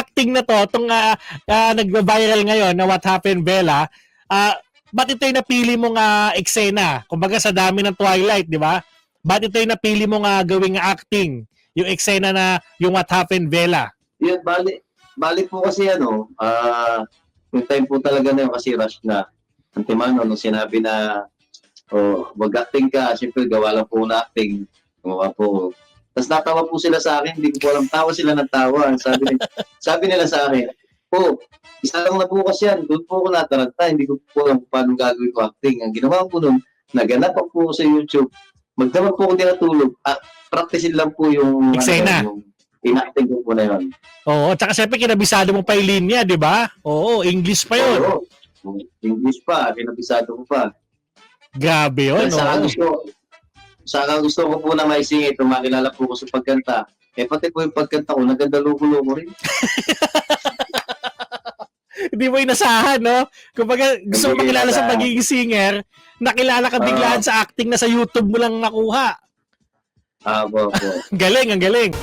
acting na to, itong uh, nagba-viral ngayon na What Happened Bella, ah ba't ito yung napili mong uh, eksena? Kumbaga sa dami ng Twilight, di ba? Ba't ito yung napili mong uh, gawing acting? Yung eksena na yung What Happened Bella? Yun, bali, bali po kasi ano, ah, yung time po talaga na yun kasi rush na. Antimano, nung sinabi na, oh, mag-acting ka, siyempre gawa lang po na acting. Gumawa po. Tapos natawa po sila sa akin, hindi ko po alam, tawa sila ng tawa. Sabi, nila, sabi nila sa akin, po, isa lang na bukas yan, doon po ako nataranta, hindi ko po alam paano gagawin ko acting. Ang ginawa ko noon, naganap ako po sa YouTube, magdamag po ako dinatulog, ah, practicein lang po yung, Eksena. ano, yung inacting ko po na yun. Oo, tsaka syempre kinabisado mo pa yung linya, di ba? Oo, English pa yun. Oo. English pa, pinabisado ko pa. Grabe yun. Saka oo. Saka gusto ko po na maisingit, makilala po ko sa pagkanta. Eh pati po yung pagkanta ko, naganda loko-loko rin. Hindi mo inasahan, no? Kumbaga, gusto mo makilala sa pagiging singer, nakilala ka biglaan sa acting na sa YouTube mo lang nakuha. Ah, po, po. Galing, ang galing.